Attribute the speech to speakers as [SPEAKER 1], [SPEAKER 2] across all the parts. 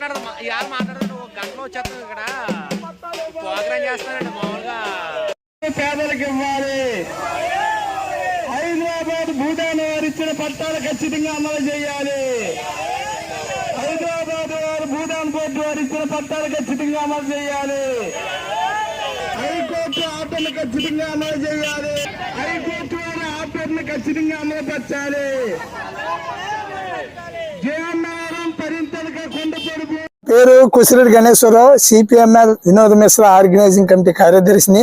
[SPEAKER 1] మాట్లాడదు ఇవాళ మాట్లాడదు ఒక గంటలో వచ్చేస్తాం ఇక్కడ. ప్రోగ్రామ్ చేస్తానండి మామూలుగా.
[SPEAKER 2] పేదలకు ఇవ్వాలి. హైదరాబాద్ భూటాన్ వారు ఇచ్చిన పట్టాలు ఖచ్చితంగా అమలు చేయాలి. హైదరాబాద్ వారు భూటాన్ బోర్డు వారు ఇచ్చిన పట్టాలు ఖచ్చితంగా అమలు చేయాలి. హైకోర్టు ఆర్డర్లు ఖచ్చితంగా అమలు చేయాలి. హైకోర్టు వారి ఆర్డర్లు ఖచ్చితంగా అమలుపరచాలి. జగన్
[SPEAKER 3] పేరు Kusireddy Ganeswararao CPML Vinod Mishra organising committee కార్యదర్శిని.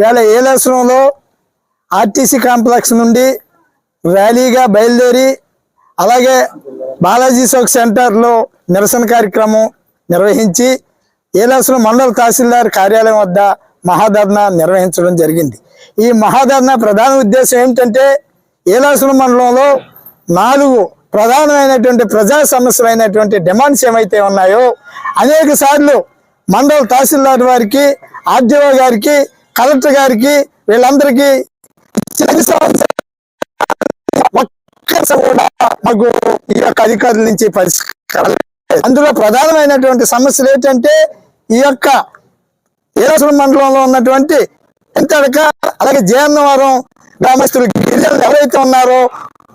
[SPEAKER 3] వేళ ఏలేశ్వరంలో ఆర్టీసీ కాంప్లెక్స్ నుండి ర్యాలీగా బయలుదేరి అలాగే బాలాజీ చౌక్ సెంటర్లో నిరసన కార్యక్రమం నిర్వహించి ఏలేశ్వరం మండల తహసీల్దార్ కార్యాలయం వద్ద మహాధర్నా నిర్వహించడం జరిగింది. ఈ మహాధర్నా ప్రధాన ఉద్దేశం ఏంటంటే ఏలేశ్వరం మండలంలో నాలుగు ప్రధానమైనటువంటి ప్రజా సమస్యలైనటువంటి డిమాండ్స్ ఏమైతే ఉన్నాయో అనేక సార్లు మండల తహసీల్దార్ వారికి ఆర్డీఓ గారికి కలెక్టర్ గారికి వీళ్ళందరికీ కూడా మాకు ఈ యొక్క అధికారుల నుంచి పరిష్కారం అందులో ప్రధానమైనటువంటి సమస్యలు ఏంటంటే ఈ యొక్క ఏలసుల మండలంలో ఉన్నటువంటి ఎంతడక అలాగే జయన్నవరం గ్రామస్తులు గిరిజనులు ఎవరైతే ఉన్నారో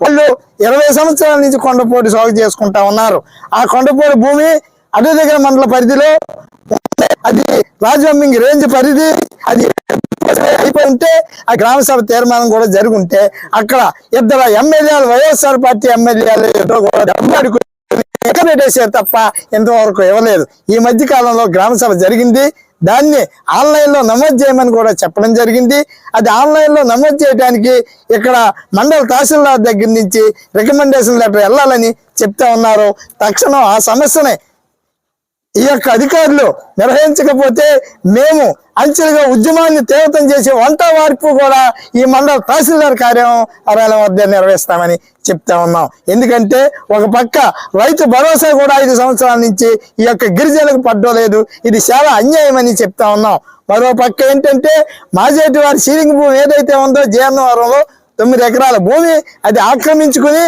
[SPEAKER 3] వాళ్ళు ఇరవై సంవత్సరాల నుంచి కొండపోటు సాగు చేసుకుంటా ఉన్నారు. ఆ కొండపోటు భూమి అటు దగ్గర మండల పరిధిలో అది రాజవమ్మింగి రేంజ్ పరిధి అది అయిపోయి ఉంటే ఆ గ్రామ సభ తీర్మానం కూడా జరుగుంటే ఉంటే అక్కడ ఇద్దరు ఎమ్మెల్యేలు వైఎస్ఆర్ పార్టీ ఎమ్మెల్యేలు ఇద్దరు కూడా ఎక్కడ పెట్టేసారు తప్ప ఇంతవరకు ఇవ్వలేదు. ఈ మధ్య కాలంలో గ్రామ సభ జరిగింది. దాన్ని ఆన్లైన్లో నమోదు చేయమని కూడా చెప్పడం జరిగింది. అది ఆన్లైన్లో నమోదు చేయడానికి ఇక్కడ మండల తహసీల్దార్ దగ్గర నుంచి రికమెండేషన్ లెటర్ వెళ్ళాలని చెప్తా ఉన్నారు. తక్షణం ఆ సమస్యని ఈ యొక్క అధికారులు నిర్వహించకపోతే మేము అంచెలుగా ఉద్యమాన్ని తీవ్రతం చేసి వంట వార్పు కూడా ఈ మండల తహసీల్దార్ కార్యాలయం వద్ద నిర్వహిస్తామని చెప్తా ఉన్నాం. ఎందుకంటే ఒక పక్క రైతు భరోసా కూడా ఐదు సంవత్సరాల నుంచి ఈ యొక్క గిరిజనులకు పడ్డలేదు ఇది చాలా అన్యాయమని చెప్తా ఉన్నాం. మరో పక్క ఏంటంటే మాజేటి వారి సీలింగ్ భూమి ఏదైతే ఉందో జీర్ణవరంలో తొమ్మిది ఎకరాల భూమి అది ఆక్రమించుకుని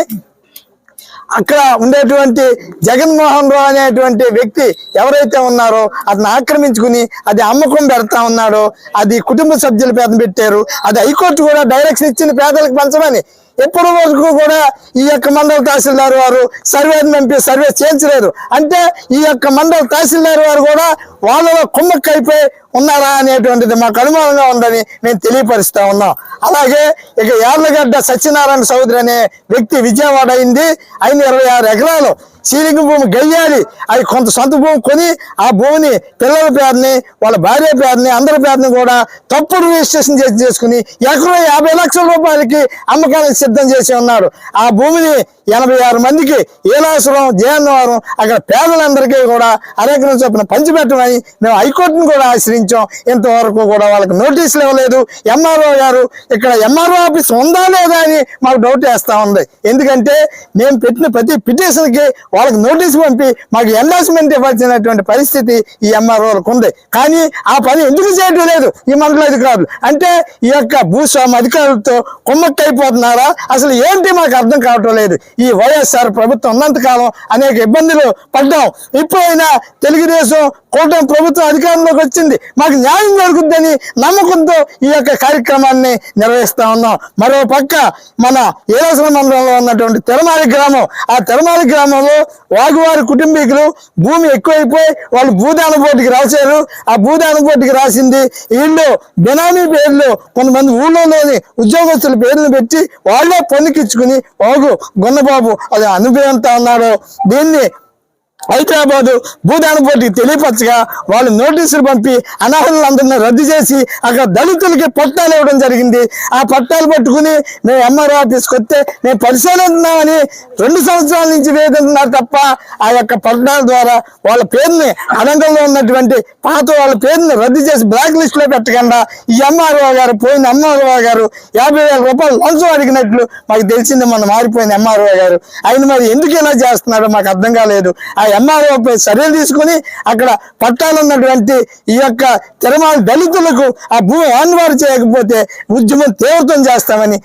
[SPEAKER 3] అక్కడ ఉండేటువంటి జగన్మోహన్ రావు అనేటువంటి వ్యక్తి ఎవరైతే ఉన్నారో అతను ఆక్రమించుకుని అది అమ్మకం పెడతా ఉన్నాడో అది కుటుంబ సభ్యుల పేద పెట్టారు అది హైకోర్టు కూడా డైరెక్షన్ ఇచ్చిన పేదలకు పంచమని ఎప్పటి వరకు కూడా ఈ యొక్క మండల తహసీల్దార్ వారు సర్వే పంపి సర్వే చేయించలేదు. అంటే ఈ యొక్క మండల తహసీల్దార్ వారు కూడా వాళ్ళలో కుమ్మక్కైపోయి ఉన్నారా అనేటువంటిది మాకు అనుమానంగా ఉందని మేము తెలియపరుస్తూ ఉన్నాం. అలాగే ఇక యార్లగడ్డ సత్యనారాయణ చౌదరి అనే వ్యక్తి విజయవాడ అయింది. ఆయన ఇరవై ఆరు ఎకరాలు సీలింగ్ భూమి గయ్యాలి. అది కొంత సొంత భూమి కొని ఆ భూమిని పిల్లల పేరుని వాళ్ళ భార్య పేరుని అందరి పేరుని కూడా తప్పుడు రిజిస్ట్రేషన్ చేసి చేసుకుని ఎకరం యాభై లక్షల రూపాయలకి అమ్మకానికి సిద్ధం చేసి ఉన్నారు. ఆ భూమిని ఎనభై ఆరు మందికి ఏలాసురం జయన్నవరం అక్కడ పేదలందరికీ కూడా అరెకరం చొప్పున పంచిపెట్టమని మేము హైకోర్టును కూడా ఆశ్రయించాం. ఇంతవరకు కూడా వాళ్ళకి నోటీసులు ఇవ్వలేదు. ఎంఆర్ఓ గారు ఇక్కడ ఎంఆర్ఓ ఆఫీస్ ఉందా లేదా అని మాకు డౌట్ వేస్తూ ఉంది. ఎందుకంటే మేము పెట్టిన ప్రతి పిటిషన్కి వాళ్ళకి నోటీస్ పంపి మాకు ఎండాస్మెంట్ ఇవ్వాల్సినటువంటి పరిస్థితి ఈ ఎంఆర్ఓలకు ఉంది. కానీ ఆ పని ఎందుకు చేయడం లేదు? ఈ మండల అధికారులు. అంటే ఈ యొక్క భూస్వామి అధికారులతో కుమ్మక్కైపోతున్నారా? అసలు ఏంటి మాకు అర్థం కావటం లేదు. ఈ వైఎస్ఆర్ ప్రభుత్వం ఉన్నంతకాలం అనేక ఇబ్బందులు పడ్డాం. ఇప్పుడైనా తెలుగుదేశం కూటమి ప్రభుత్వం అధికారంలోకి వచ్చింది. మాకు న్యాయం జరుగుద్దని నమ్మకంతో ఈ యొక్క కార్యక్రమాన్ని నిర్వహిస్తా ఉన్నాం. మరో పక్క మన ఏలసన మండలంలో ఉన్నటువంటి తెరమాలి గ్రామం ఆ తెరమాలి గ్రామంలో వాగువారి కుటుంబీకులు భూమి ఎక్కువైపోయి వాళ్ళు భూదాన పోటీకి రాశారు. ఆ భూదాన పోటీకి రాసింది వీళ్ళు బినామీ పేర్లు కొంతమంది ఊళ్ళోని ఉద్యోగస్తుల పేర్లు పెట్టి వాళ్ళే పనికిచ్చుకుని వాగు గున్నబాబు అది అనుభవంతా ఉన్నాడు. దీన్ని హైదరాబాదు భూదాన పోటీకి తెలియపరచగా వాళ్ళు నోటీసులు పంపి అనర్హులందరినీ రద్దు చేసి అక్కడ దళితులకి పట్టాలు ఇవ్వడం జరిగింది. ఆ పట్టాలు పట్టుకుని మేము ఎంఆర్ఓ ఆఫీస్కి వస్తే మేము పరిశీలిస్తున్నామని రెండు సంవత్సరాల నుంచి వేదంటున్నారు తప్ప ఆ యొక్క పట్టాల ద్వారా వాళ్ళ పేరుని అనంతంలో ఉన్నటువంటి పాత వాళ్ళ పేరుని రద్దు చేసి బ్లాక్ లిస్ట్లో పెట్టకుండా ఈ ఎంఆర్ఓ గారు పోయిన ఎంఆర్ఓ గారు యాభై వేల రూపాయలు లంచం అడిగినట్లు మాకు తెలిసింది మొన్న మారిపోయిన ఎంఆర్ఓ గారు. ఆయన మరి ఎందుకు ఇలా చేస్తున్నాడో మాకు అర్థం కాలేదు. ఆ ఎంఆర్ఓ పై చర్యలు తీసుకుని అక్కడ పట్టాలు ఉన్నటువంటి ఈ యొక్క తిరుమల దళితులకు ఆ భూమి ఆన్వారు చేయకపోతే ఉద్యమం తీవ్రతం చేస్తామని